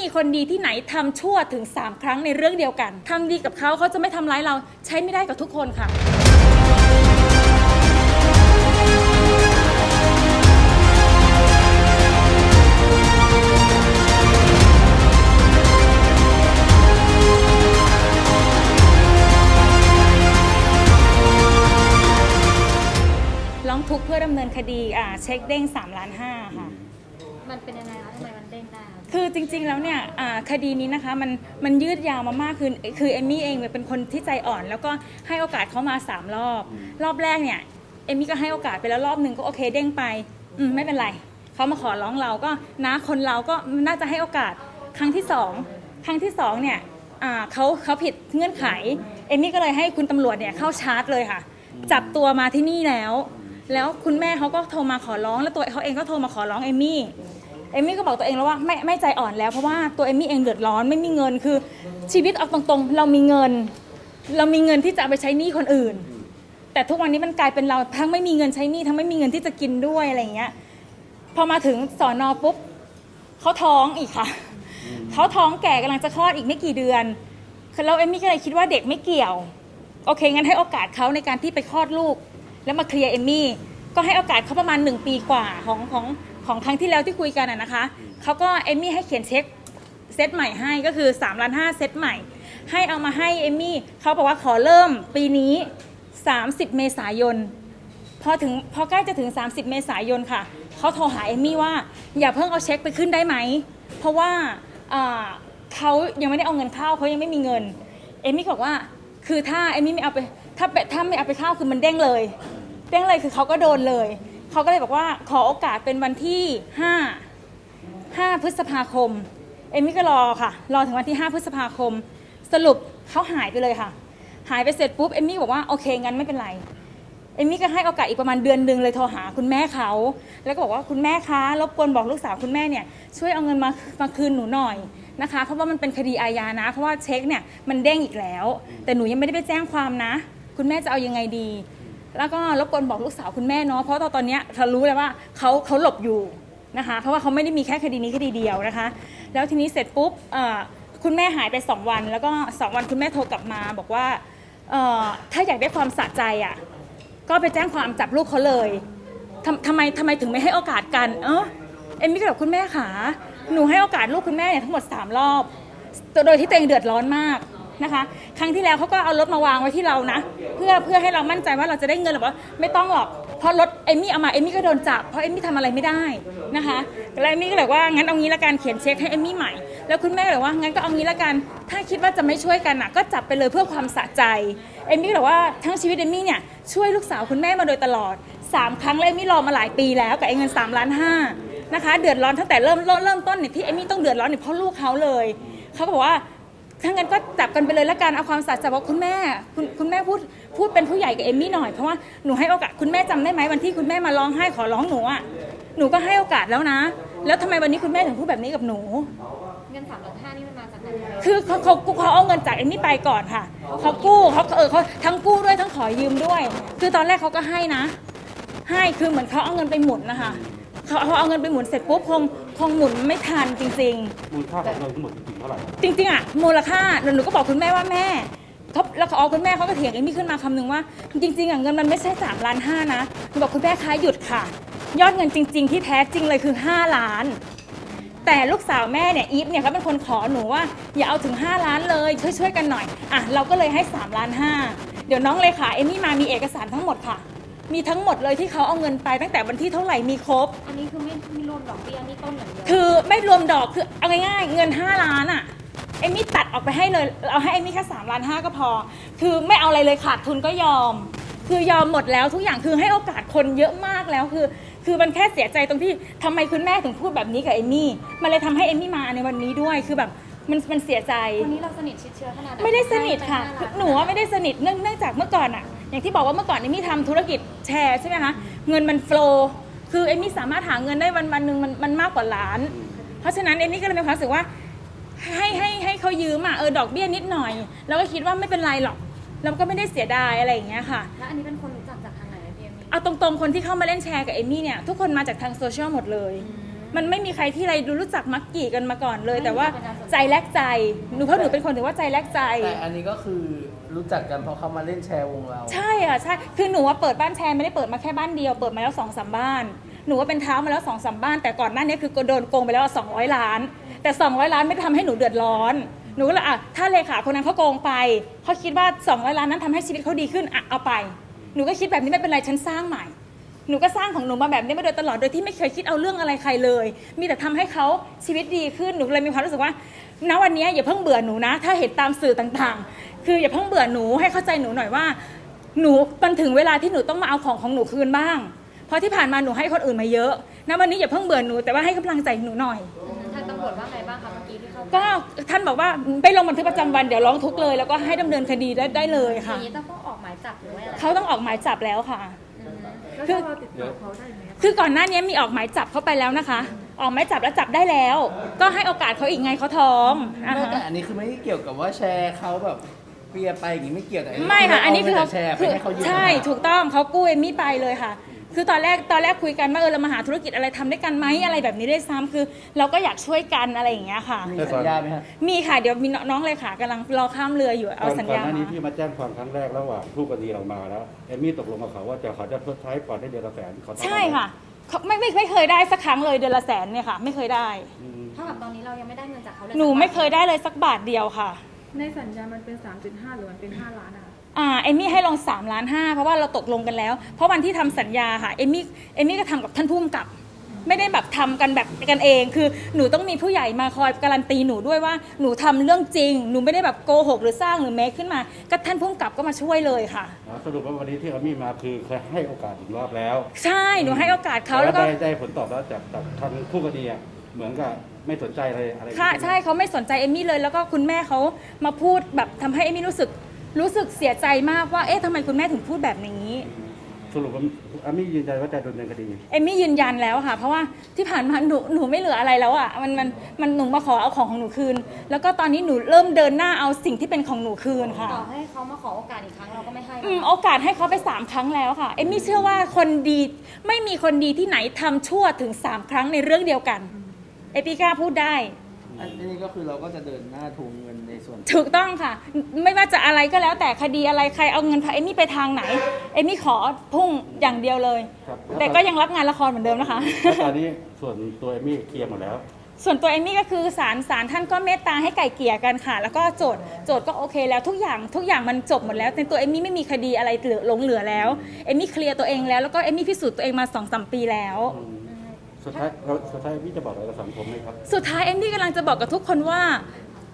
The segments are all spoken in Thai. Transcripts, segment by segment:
มีคนดีที่ไหนทำชั่วถึง 3 ครั้งในเรื่องเดียวกันทำดีกับเขาเขาจะไม่ทำร้ายเราใช้ไม่ได้กับทุกคนค่ะร้องทุกข์เพื่อดำเนินคดีอ่าเช็คเด้ง3ล้านห้าค่ะ มันเป็นยังไงคะทำไมมันเด้งได้คะคือจริงๆ แล้วเนี่ยอ่าคดีนี้นะคะมันมันยืดยาวมามากคือคือเอมมี่เองเป็นคนที่ใจอ่อน แล้วก็ให้โอกาสเขามา3รอบ รอบแรกเนี่ยเอมมี่ก็ให้โอกาสไปแล้วรอบหนึ่งก็โอเคเด้งไปอืมไม่เป็นไรเขามาขอร้องเราก็นะคนเราก็น่าจะให้โอกาสครั้งที่สองครั้งที่สองเนี่ยอ่าเขาเขาผิดเงื่อนไขเอมมี่ก็เลยให้คุณตำรวจเนี่ยเข้าชาร์จเลยค่ะ จับตัวมาที่นี่แล้ว แล้วคุณแม่เขาก็โทรมาขอร้องแล้วตัวเขาเองก็โทรมาขอร้องเอมมี่ เอมมี่ก็บอกตัวเองแล้วว่าไม่ไม่ใจอ่อนแล้วเพราะว่าตัวเอมมี่เองเดือดร้อนไม่มีเงินคือชีวิตเอาตรงๆ เรามีเงิน เรามีเงินที่จะเอาไปใช้หนี้คนอื่น แต่ทุกวันนี้มันกลายเป็นเราทั้งไม่มีเงินใช้หนี้ทั้งไม่มีเงินที่จะกินด้วยอะไรอย่างเงี้ยพอมาถึงสอนอปุ๊บเขาท้องอีกค่ะเขาท้องแก่กำลังจะคลอดอีกไม่กี่เดือนแล้วเอมมี่ก็เลยคิดว่าเด็กไม่เกี่ยวโอเคงั้นให้โอกาสเขาในการที่ไปคลอดลูก แล้วมาเคลียร์เอมมี่ก็ให้โอกาสเขาประมาณหนึ่งปีกว่าของของ ของครั้งที่แล้วที่คุยกันอะนะคะเขาก็เอมมี่ให้เขียนเช็คเซตใหม่ให้ก็คือ3ล้านห้าเซตใหม่ ให้เอามาให้เอมมี่เขาบอกว่าขอเริ่มปีนี้ 30 เมษายนพอถึงพอใกล้จะถึง 30 เมษายนค่ะเขาโทรหาเอมมี่ว่า อย่าเพิ่งเอาเช็คไปขึ้นได้ไหม เพราะว่าอ่าเขายังไม่ได้เอาเงินเข้าเขายังไม่มีเงิน เอมมี่ก็บอกว่าคือถ้าเอมมี่ไม่เอาไปถ้าไปถ้าไม่เอาไปเข้าคือมันเด้งเลย เด้งเลยคือเขาก็โดนเลย เขาก็เลยบอกว่าขอโอกาสเป็นวันที่5 5พฤษภาคม เอมมี่ก็รอค่ะ รอถึงวันที่ 5 พฤษภาคม สรุปเขาหายไปเลยค่ะ หายไปเสร็จปุ๊บเอมมี่บอกว่าโอเคงั้นไม่เป็นไร เอมมี่ก็ให้โอกาสอีกประมาณเดือนหนึ่งเลยโทรหาคุณแม่เขา แล้วก็บอกว่าคุณแม่คะรบกวนบอกลูกสาวคุณแม่เนี่ยช่วยเอาเงินมามาคืนหนูหน่อยนะคะ เพราะว่ามันเป็นคดีอาญานะ เพราะว่าเช็คเนี่ยมันเด้งอีกแล้ว แต่หนูยังไม่ได้ไปแจ้งความนะ คุณแม่จะเอายังไงดี แล้วก็รบกวนบอกลูกสาวคุณแม่เนาะเพราะตอนตอนนี้เธอรู้เลยว่าเขาเขาหลบอยู่นะคะเพราะว่าเขาไม่ได้มีแค่คดีนี้คดีเดียวนะคะ แล้วทีนี้เสร็จปุ๊บคุณแม่หายไป 2 วัน แล้วก็ 2 วันคุณแม่โทรกลับมา บอกว่าถ้าอยากได้ความสะใจอะก็ไปแจ้งความจับลูกเขาเลยทำทำไมทำไมถึงไม่ให้โอกาสกัน เออเอ็มมี่ก็บอกคุณแม่ขาหนูให้โอกาสลูกคุณแม่เนี่ยทั้งหมด 3 รอบ โดยที่ตัวเองเดือดร้อนมาก นะคะ ครั้งที่แล้วเขาก็เอารถมาวางไว้ที่เรานะ เพื่อเพื่อให้เรามั่นใจว่าเราจะได้เงินหรือว่าไม่ต้องหรอกเพราะรถเอมมี่เอามาเอมมี่ก็โดนจับเพราะเอมมี่ทำอะไรไม่ได้นะคะแล้วเอมมี่ก็เลยว่างั้นเอางี้ละกันเขียนเช็คให้เอมมี่ใหม่ แล้วคุณแม่ก็เลยว่างั้นก็เอางี้ละกัน ถ้าคิดว่าจะไม่ช่วยกันนะก็จับไปเลยเพื่อความสะใจเอมมี่ก็เลยว่าทั้งชีวิตเอมมี่เนี่ยช่วยลูกสาวคุณแม่มาโดยตลอด 3 ครั้งแล้วเอมมี่รอมาหลายปีแล้วกับไอ้เงิน3ล้านห้านะคะเดือดร้อนตั้งแต่เริ่มเริ่มต้นเนี่ยที่เอมี่ต้องเดือดร้อนเนี่ยเพราะลูกเขาเลยเขาบอกว่า ถ้างั้นก็จับกันไปเลยละกันเอาความสัตย์ใจว่าคุณแม่คุณคุณแม่พูดพูดเป็นผู้ใหญ่กับเอมมี่หน่อยเพราะว่าหนูให้โอกาสคุณแม่จำได้ไหมวันที่คุณแม่มาร้องไห้ขอร้องหนูอะหนูก็ให้โอกาสแล้วนะ แล้วทำไมวันนี้คุณแม่ถึงพูดแบบนี้กับหนู เงินสามล้านห้านี่มันมาจากไหนคะคือเขาเขาเขาเอาเงินจากเอมมี่ไปก่อนค่ะเขากู้เขาเออเขาทั้งกู้ด้วยทั้งขอยืมด้วย คือตอนแรกเขาก็ให้นะ ให้คือเหมือนเขาเอาเงินไปหมุนนะคะเขาเขาเอาเงินไปหมุนเสร็จปุ๊บคงค งหมุนไม่ทันจริง ๆ มูลค่าของเงินทั้งหมดจริงๆเท่าไหร่จริงๆอะมูลค่าหนูหนูก็บอกคุณแม่ว่าแม่เขาแล้วเขาเอาคุณแม่เขาก็เถียงเอมมี่ขึ้นมาคำหนึ่งว่า จริงๆอะเงินมันไม่ใช่สามล้านห้านะหนูบอกคุณแม่คะหยุดค่ะ ยอดเงินจริง ๆ ที่แท้จริงเลยคือ 5 ล้าน แต่ลูกสาวแม่เนี่ยอีฟเนี่ยเขาเป็นคนขอหนูว่าอย่าเอาถึง 5 ล้านเลยช่วยช่วยๆกันหน่อยอะเราก็เลยให้3ล้านห้าเดี๋ยวน้องเลยค่ะเอมมี่มามีเอกสารทั้งหมดค่ะ มีทั้งหมดเลยที่เขาเอาเงินไปตั้งแต่วันที่เท่าไหร่มีครบ อันนี้คือไม่ไม่รวมดอกเบี้ยนี่ต้นอย่างเดียวคือไม่รวมดอกคือเอาง่ายๆเงิน 5 ล้านอะเอมมี่ตัดออกไปให้เลยเอาให้เอมมี่แค่3ล้านห้าก็พอ คือไม่เอาอะไรเลยขาดทุนก็ยอม คือยอมหมดแล้วทุกอย่างคือให้โอกาสคนเยอะมากแล้วคือ คือมันแค่เสียใจตรงที่ทำไมคุณแม่ถึงพูดแบบนี้กับเอมมี่มันเลยทำให้เอมมี่มาในวันนี้ด้วยคือแบบมันมันเสียใจ วันนี้เราสนิทชิดเชื้อขนาดหนไม่ได้สนิทค่ะให้ไปหนูว่าไม่ได้สนิทเนื่องเนื่องจากเมื่อก่อนอะ อย่างที่บอกว่าเมื่อก่อนเอมมี่ทำธุรกิจแชร์ใช่ไหมคะเงินมันโฟลว์คือเอมมี่สามารถหาเงินได้วันวันหนึ่งมันมันมากกว่าล้าน เพราะฉะนั้นเอมมี่ก็เลยมีความรู้สึกว่าให้ให้ให้เขายืมอะเออดอกเบี้ยนิดหน่อย แล้วก็คิดว่าไม่เป็นไรหรอกแล้วก็ไม่ได้เสียดายอะไรอย่างเงี้ยค่ะ แล้วอันนี้เป็นคนรู้จักจากทางไหนอะพี่เอมมี่เอาตรงๆ คนที่เข้ามาเล่นแชร์กับเอมมี่เนี่ยทุกคนมาจากทางโซเชียลหมดเลยอืมมันไม่มีใครที่ไรรู้จักมักกี่กันมาก่อนเลย แต่ว่าใจแลกใจหนูเพราะหนูเป็นคนถือว่าใจแลกใจ แต่อันนี้ก็คือ รู้จักกันเพราะเขามาเล่นแชร์วงเรา ใช่อะใช่ คือหนูว่าเปิดบ้านแชร์ไม่ได้เปิดมาแค่บ้านเดียวเปิดมาแล้วสองสามบ้าน หนูว่าเป็นเท้ามาแล้วสองสามบ้าน แต่ก่อนหน้านี้คือโดนโกงไปแล้วสองร้อยล้าน แต่สองร้อยล้านไม่ได้ทำให้หนูเดือดร้อน หนูก็เลยอะถ้าเลขาคนนั้นเขาโกงไปเขาคิดว่าสองร้อยล้านนั้นทำให้ชีวิตเขาดีขึ้นอะเอาไป หนูก็คิดแบบนี้ไม่เป็นไรฉันสร้างใหม่ หนูก็สร้างของหนูมาแบบนี้มาโดยตลอดโดยที่ไม่เคยคิดเอาเรื่องอะไรใครเลย มีแต่ทำให้เขาชีวิตดีขึ้นหนูเลยมีความรู้สึกว่าณวันนี้อย่าเพิ่งเบื่อหนูนะ ถ้าเห็นตามสื่อต่างๆ คืออย่าเพิ่งเบื่อหนูให้เข้าใจหนูหน่อยว่า หนูมันถึงเวลาที่หนูต้องมาเอาของของหนูคืนบ้าง เพราะที่ผ่านมาหนูให้คนอื่นมาเยอะณวันนี้อย่าเพิ่งเบื่อหนูแต่ว่าให้กำลังใจหนูหน่อยทางตำรวจว่าไงบ้างคะเมื่อกี้ที่เข้าก็ท่านบอกว่าไปลงบันทึกประจำวันเดี๋ยวร้องทุกข์เลย แล้วก็ให้ดำเนินคดีได้ได้เลยอค่ะย่างนี้ต้องออกหมายจับหรือว่าอะไรเขาต้องออกหมายจับแล้วค่ะ อืมแล้วคือถ้าเราติดต่อเขาได้ไหมอะคือก่อนหน้านี้มีออกหมายจับเขาไปแล้วนะคะ ออกหมายจับแล้วจับได้แล้ว ก็ให้โอกาสเขาอีกไงเขาท้องอ่าไม่แต่ฮะอันนี้คือไม่ได้เกี่ยวกับว่าแชร์เขาแบบ เปียไปอย่างนี้ไม่เกี่ยวแต่ไม่ค่ะ อันนี้คือเขาเขาแชร์ไปคือให้เขายืมใช่ถูกต้องเขากู้เอมมี่ไปเลยค่ะ คือตอนแรกตอนแรกคุยกันว่าเออเรามาหาธุรกิจอะไรทำด้วยกันไหมอะไรแบบนี้ได้วยซ้ำคือ เราก็อยากช่วยกันอะไรอย่างเงี้ยค่ะ มีสัญญาไหมฮะมีค่ะเดี๋ยวมีน้องเลยค่ะกำลังรอข้ามเรืออยู่เอาสัญก่อนญาหน้านี้มา ที่มาแจ้งความครั้งแรกระหว่างผู้กรณีเรามาแล้วเอมมี่ตกลงกับเขาว่าจะเขาจะชดใช้ก่อนได้เดือนละแสนเขาทำใช่ค่ะเขาไม่ไม่ไม่เคยได้สักครั้งเลยเดือนละแสนเนี่ยค่ะ ไม่เคยได้ อืม เท่ากับตอนนี้เรายังไม่ได้เงินจากเขาเลยหนูไม่เคยได้เลยสักบาทเดียวค่ะ ในสัญญามันเป็น 3.5 หรือมันเป็น 5 ล้านอะคะอ่าเอมมี่ให้ลง3ล้านห้าเพราะว่าเราตกลงกันแล้ว เพราะวันที่ทำสัญญาค่ะเอมมี่เอมมี่ก็ทำกับท่านผู้กำกับ ไม่ได้แบบทำกันแบบกันเอง คือหนูต้องมีผู้ใหญ่มาคอยการันตีหนูด้วยว่าหนูทำเรื่องจริง หนูไม่ได้แบบโกหกหรือสร้างหรือเมคขึ้นมา ก็ท่านผู้กำกับก็มาช่วยเลยค่ะอ่าสรุปว่าวันนี้ที่เอมมี่มาคือเคยให้โอกาสอีกรอบแล้วใช่หนูให้โอกาสเขาแล้วก็ ได้ได้ผลตอบรับจากจากทางผู้กรณีอะ เหมือนกับไม่สนใจอะไรอะไรอย่างค่ะเงี้ย ใช่เขาไม่สนใจเอมมี่เลย แล้วก็คุณแม่เขามาพูดแบบทำให้เอมมี่รู้สึกรู้สึกเสียใจมากว่าเอ๊ะทำไมคุณแม่ถึงพูดแบบนี้สรุปว่าเอมมี่ยืนยันว่าจะดำเนินคดี เอมมี่ยืนยันแล้วค่ะ เพราะว่าที่ผ่านมาหนูหนูไม่เหลืออะไรแล้วอะมันมันมันหนูมาขอเอาของของหนูคืน แล้วก็ตอนนี้หนูเริ่มเดินหน้าเอาสิ่งที่เป็นของหนูคืนค่ะ ต่อให้เขามาขอโอกาสอีกครั้งเราก็ไม่ให้อืมโอกาสให้เขาไปสามครั้งแล้วค่ะ เอมมี่เชื่อว่าคนดีไม่มีคนดีที่ไหนทำชั่วถึงสามครั้งในเรื่องเดียวกัน เอปิก้าพูดได้ อันนี้ก็คือเราก็จะเดินหน้าทวงเงินในส่วน ถูกต้องค่ะ ไม่ว่าจะอะไรก็แล้วแต่คดีอะไรใครเอาเงินพาเอมมี่ไปทางไหน เอมมี่ขอพุ่งอย่างเดียวเลย ครับ แต่ก็ยังรับงานละครเหมือนเดิมนะคะ แล้วตอนนี้ส่วนตัวเอมมี่เคลียร์หมดแล้ว ส่วนตัวเอมมี่ก็คือศาลศาลท่านก็เมตตาให้ไก่เกลี่ยกันค่ะ แล้วก็โจทย์โจทย์ก็โอเคแล้วทุกอย่างทุกอย่างมันจบหมดแล้วในตัวเอมมี่ไม่มีคดีอะไรเหลือหลงเหลือแล้วเอมมี่เคลียร์ตัวเองแล้วแล้วก็เอมมี่พิสูจน์ตัวเองมาสองสามปีแล้ว สุดท้ายเราสุดท้ายเอมมี่จะบอกอะไรกับสังคมไหมครับ สุดท้ายเอมมี่กำลังจะบอกกับทุกคนว่า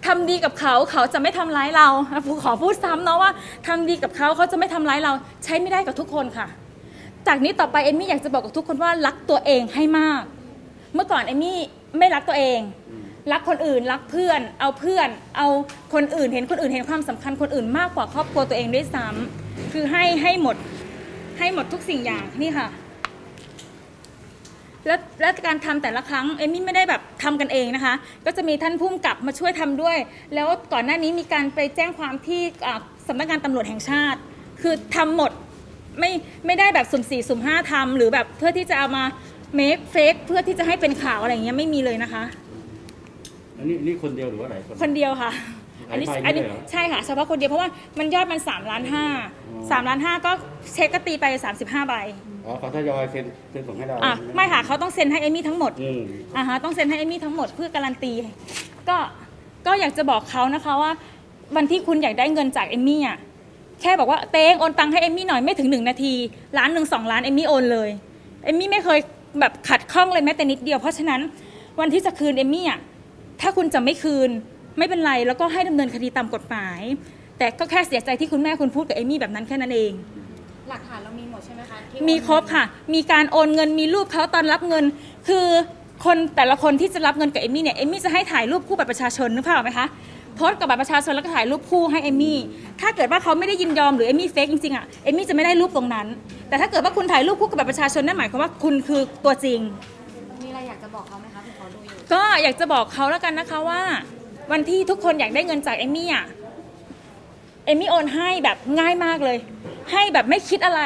ทำดีกับเขาเขาจะไม่ทำร้ายเราขอพูดซ้ำเนาะว่าทำดีกับเขาเขาจะไม่ทำร้ายเรา ใช้ไม่ได้กับทุกคนค่ะ จากนี้ต่อไปเอมมี่อยากจะบอกกับทุกคนว่ารักตัวเองให้มาก เมื่อก่อนเอมมี่ไม่รักตัวเอง รักคนอื่นรักเพื่อน เอาเพื่อน เอาคนอื่นเห็นคนอื่นเห็นความสำคัญคนอื่นมากกว่าครอบครัวตัวเองด้วยซ้ำคือให้ให้หมดให้หมดทุกสิ่งอย่างนี่ค่ะ แล้วและการทำแต่ละครั้งเอมมี่ไม่ได้แบบทำกันเองนะคะ ก็จะมีท่านผู้กำกับมาช่วยทำด้วย แล้วก่อนหน้านี้มีการไปแจ้งความที่อ่าสำนักงานตำรวจแห่งชาติ คือทำหมดไม่ไม่ได้แบบสุ่มสี่สุ่มห้าทำหรือแบบเพื่อที่จะเอามาเมคเฟกเพื่อที่จะให้เป็นข่าวอะไรอย่างเงี้ยไม่มีเลยนะคะ อันนี้นี่คนเดียวหรือว่าหลายคนคนเดียวค่ะ อันนี้หลายใบอันนี้เลยเหรอใช่ค่ะเฉพาะคนเดียวเพราะว่ามันยอดมัน3ล้านห้าอ๋อสามล้านห้าก็เช็คก็ตีไป35ใบ อ๋อเขาทยอยเซ็นเซ็นส่งให้เราอะไม่ค่ะเขาต้องเซ็นให้เอมมี่ทั้งหมดอืมอ่าฮะต้องเซ็นให้เอมมี่ทั้งหมดเพื่อการันตี ก็ก็อยากจะบอกเขานะคะว่า วันที่คุณอยากได้เงินจากเอมมี่อะแค่บอกว่าเตงโอนตังค์ให้เอมมี่หน่อยไม่ถึงหนึ่งนาทีล้านหนึ่งสองล้านเอมมี่โอนเลยเอมมี่ไม่เคยแบบขัดข้องเลยแม้แต่นิดเดียวเพราะฉะนั้นวันที่จะคืนเอมมี่อะถ้าคุณจะไม่คืนไม่เป็นไรแล้วก็ให้ดำเนินคดีตามกฎหมาย แต่ก็แค่เสียใจที่คุณแม่คุณพูดกับเอมมี่แบบนั้นแค่นั้นเอง หลักฐานเรามีหมดใช่ไหมคะที่มีครบค่ะ มีการโอนเงิน มีรูปเขาตอนรับเงิน คือคนแต่ละคนที่จะรับเงินกับเอมมี่เนี่ย เอมมี่จะให้ถ่ายรูปคู่บัตรประชาชนนึกภาพออกไหมคะ โพสต์กับบัตรประชาชนแล้วก็ถ่ายรูปคู่ให้เอมมี่ ถ้าเกิดว่าเขาไม่ได้ยินยอมหรือเอมมี่เฟกจริงๆอะ เอมมี่จะไม่ได้รูปตรงนั้น แต่ถ้าเกิดว่าคุณถ่ายรูปคู่กับบัตรประชาชนนั่นหมายความว่าคุณคือตัวจริง มีอะไรอยากจะบอกเขาไหมคะที่เขาดูอยู่ก็อยากจะบอกเขาแล้วกันนะคะว่า วันที่ทุกคนอยากได้เงินจากเอมมี่อะ เอมมี่โอนให้แบบง่ายมากเลย ให้แบบไม่คิดอะไร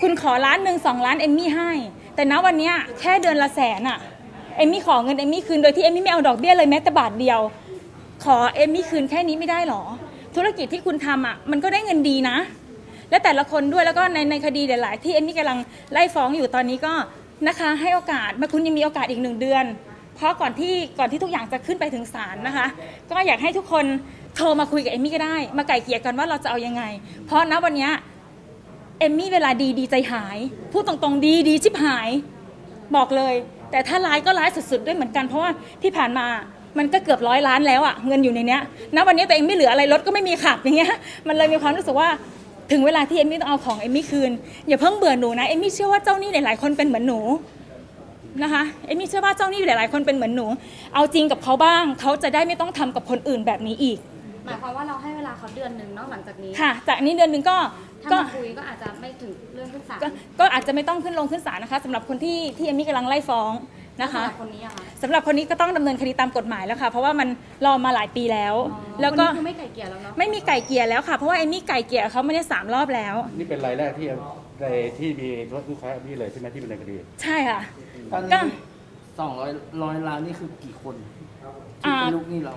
คุณขอล้านหนึ่งสองล้านเอมมี่ให้ แต่ณวันเนี้ยแค่เดือนละแสนอะเอมมี่ขอเงินเอมมี่คืนโดยที่เอมมี่ไม่เอาดอกเบี้ยเลยแม้แต่บาทเดียว ขอเอมมี่คืนแค่นี้ไม่ได้หรอ ธุรกิจที่คุณทำอะมันก็ได้เงินดีนะ และแต่ละคนด้วยแล้วก็ในในคดีหลาย ๆ ที่เอมมี่กำลังไล่ฟ้องอยู่ตอนนี้ก็นะคะให้โอกาสมาคุณยังมีโอกาสอีกหนึ่งเดือน เพราะก่อนที่ก่อนที่ทุกอย่างจะขึ้นไปถึงศาลนะคะ ก็อยากให้ทุกคนโทรมาคุยกับเอมมี่ก็ได้ มาไก่เกลี่ยกันว่าเราจะเอายังไง เพราะณวันเนี้ย เอมมี่เวลาดีดีใจหาย พูดตรงๆดีดีชิบหาย บอกเลย แต่ถ้าร้ายก็ร้ายสุดๆด้วยเหมือนกันเพราะว่าที่ผ่านมามันก็เกือบร้อยล้านแล้วอะเงินอยู่ในเนี้ยณวันนี้ตัวเองไม่เหลืออะไรรถก็ไม่มีขับอย่างเงี้ยมันเลยมีความรู้สึกว่าถึงเวลาที่เอมมี่ต้องเอาของเอมมี่คืนอย่าเพิ่งเบื่อหนูนะเอมมี่เชื่อว่าเจ้าหนี้หลายๆคนเป็นเหมือนหนูนะคะเอมมี่เชื่อว่าเจ้าหนี้หลายๆคนเป็นเหมือนหนู เอาจริงกับเขาบ้าง เขาจะได้ไม่ต้องทำกับคนอื่นแบบนี้อีก หมายความว่าเราให้เวลาเขาเดือนหนึ่งเนาะหลังจากนี้ค่ะ จากนี้เดือนหนึ่งก็ ถ้าก็ มาคุยก็อาจจะไม่ถึงเรื่องขึ้นศาลก็ก็อาจจะไม่ต้องขึ้นลงขึ้นศาลนะคะสำหรับคนที่ที่เอมมี่กำลังไล่ฟ้องนะคะ สำหรับคนนี้อะค่ะสำหรับคนนี้ก็ต้องดำเนินคดีตามกฎหมายแล้วค่ะ เพราะว่ามันรอมาหลายปีแล้ว อ๋อแล้วก็คนนี้คือไม่ไก่เกลี่ยแล้วเนาะไม่มีไก่เกลียแล้วค่ะ เพราะว่าเอมมี่ไก่เกลียเขาไม่ได้สามรอบแล้ว นี่เป็นรายแรกที่ในที่มีรถลูกค้าพี่เลยใช่ไหมที่เป็นในคดี ใช่ค่ะ ตอนก็ นี้สองร้อยร้อยล้านนี่คือกี่คนที่อ่า เป็นลูกหนี้เรา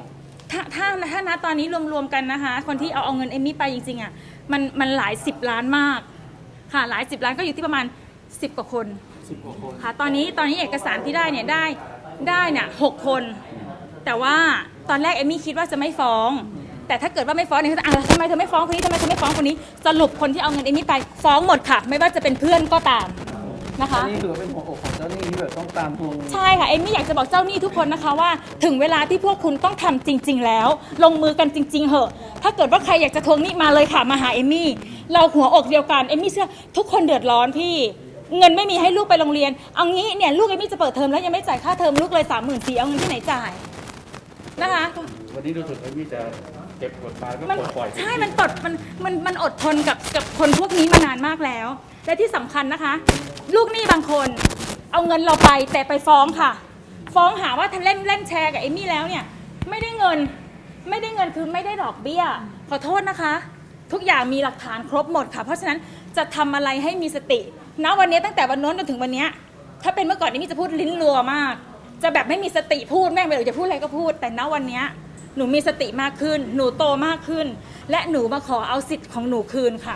ถ้าถ้าถ้านะตอนนี้รวมๆกันนะคะ คนที่เอาเอาเงินเอมมี่ไปจริงๆอะมันมันหลายสิบล้านมาก ค่ะหลายสิบล้านก็อยู่ที่ประมาณ 10 กว่าคนสิบกว่าคนค่ะตอนนี้ตอนนี้เอกสารที่ได้เนี่ยได้ได้เนี่ยหกคน แต่ว่าตอนแรกเอมมี่คิดว่าจะไม่ฟ้อง แต่ถ้าเกิดว่าไม่ฟ้องเนี่ยเขาจะอะทำไมเธอไม่ฟ้องคนนี้ทำไมเธอไม่ฟ้องคนนี้สรุปคนที่เอาเงินเอมมี่ไปฟ้องหมดค่ะ ไม่ว่าจะเป็นเพื่อนก็ตาม นะคะอันนี้ถือว่าเป็นหัวอกของเจ้าหนี้ที่แบบต้องตามทวงใช่ค่ะเอมมี่อยากจะบอกเจ้าหนี้ทุกคนนะคะว่า ถึงเวลาที่พวกคุณต้องทำจริง ๆ แล้ว ลงมือกันจริง ๆ เหอะ ถ้าเกิดว่าใครอยากจะทวงหนี้มาเลยค่ะมาหาเอมมี่เราหัวอกเดียวกันเอมมี่เชื่อทุกคนเดือดร้อนพี่ เงินไม่มีให้ลูกไปโรงเรียนเอางี้เนี่ยลูกเอมมี่จะเปิดเทอมแล้วยังไม่จ่ายค่าเทอมลูกเลยสามหมื่นสี่เอาเงินที่ไหนจ่ายนะคะ วันนี้รู้สึกว่าพี่จะเก็บกดมาก็มันปลดปล่อยใช่ มันตดมัน มัน มันอดทนกับ กับคนพวกนี้มานานมากแล้ว และที่สำคัญนะคะ ลูกหนี้บางคน เอาเงินเราไปแต่ไปฟ้องค่ะ ฟ้องหาว่าท่านเล่นเล่นแชร์กับเอมี่แล้วเนี่ย ไม่ได้เงิน ไม่ได้เงินคือไม่ได้ดอกเบี้ย ขอโทษนะคะ ทุกอย่างมีหลักฐานครบหมดค่ะ เพราะฉะนั้นจะทำอะไรให้มีสติณวันนี้ตั้งแต่วันโน้นจนถึงวันเนี้ยถ้าเป็นเมื่อก่อนเอมมี่จะพูดลิ้นรัวมาก จะแบบไม่มีสติพูดแม่งไปเลยจะพูดอะไรก็พูด แต่ณวันเนี้ยหนูมีสติมากขึ้น หนูโตมากขึ้น และหนูมาขอเอาสิทธิ์ของหนูคืนค่ะ